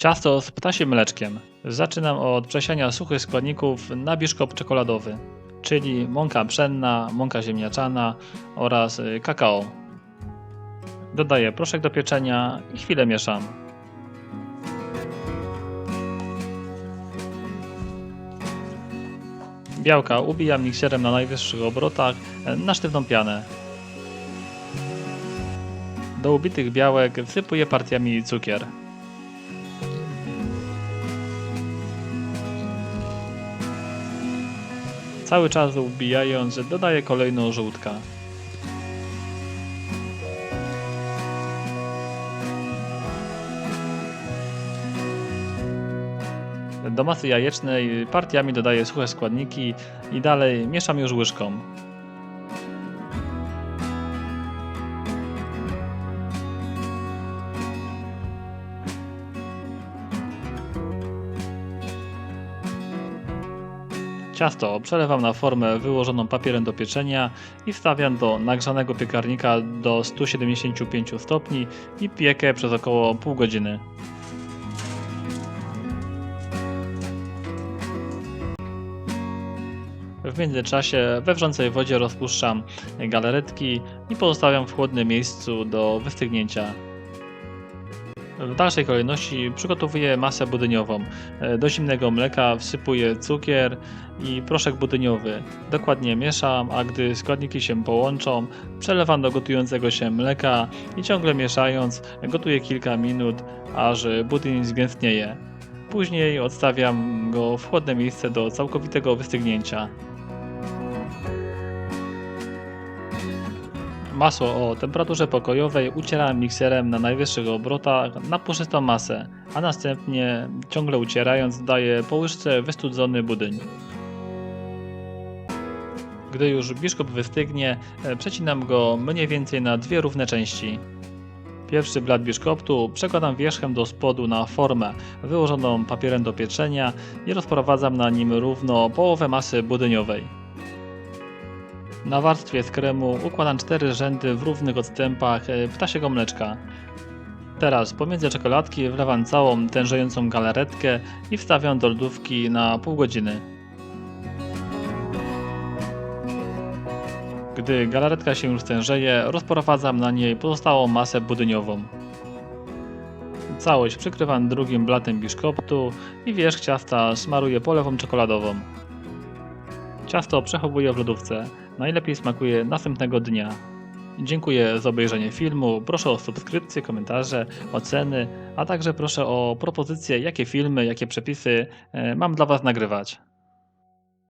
Ciasto z ptasim mleczkiem. Zaczynam od przesiania suchych składników na biszkop czekoladowy, czyli mąka pszenna, mąka ziemniaczana oraz y, kakao. Dodaję proszek do pieczenia i chwilę mieszam. Białka ubijam mikserem na najwyższych obrotach e, na sztywną pianę. Do ubitych białek wsypuję partiami cukier. Cały czas ubijając dodaję kolejną żółtka. Do masy jajecznej partiami dodaję suche składniki i dalej mieszam już łyżką. Ciasto przelewam na formę wyłożoną papierem do pieczenia i wstawiam do nagrzanego piekarnika do 175 stopni i piekę przez około pół godziny. W międzyczasie we wrzącej wodzie rozpuszczam galaretki i pozostawiam w chłodnym miejscu do wystygnięcia. W dalszej kolejności przygotowuję masę budyniową. Do zimnego mleka wsypuję cukier i proszek budyniowy. Dokładnie mieszam, a gdy składniki się połączą, przelewam do gotującego się mleka i ciągle mieszając gotuję kilka minut, aż budyń zgęstnieje. Później odstawiam go w chłodne miejsce do całkowitego wystygnięcia. Masło o temperaturze pokojowej ucieram mikserem na najwyższych obrotach na puszystą masę, a następnie ciągle ucierając dodaję po łyżce wystudzony budyń. Gdy już biszkopt wystygnie, e, przecinam go mniej więcej na dwie równe części. Pierwszy blat biszkoptu przekładam wierzchem do spodu na formę wyłożoną papierem do pieczenia i rozprowadzam na nim równo połowę masy budyniowej. Na warstwie z kremu układam cztery rzędy w równych odstępach e, ptasiego mleczka. Teraz pomiędzy czekoladki wlewam całą tężejącą galaretkę i wstawiam do lodówki na pół godziny. Gdy galaretka się już stężeje, rozprowadzam na niej pozostałą masę budyniową. Całość przykrywam drugim blatem biszkoptu i wierzch ciasta smaruję polewą czekoladową. Ciasto przechowuję w lodówce. Najlepiej smakuje następnego dnia. Dziękuję za obejrzenie filmu. Proszę o subskrypcję, komentarze, oceny, a także proszę o propozycje, jakie filmy, jakie przepisy e, mam dla Was nagrywać.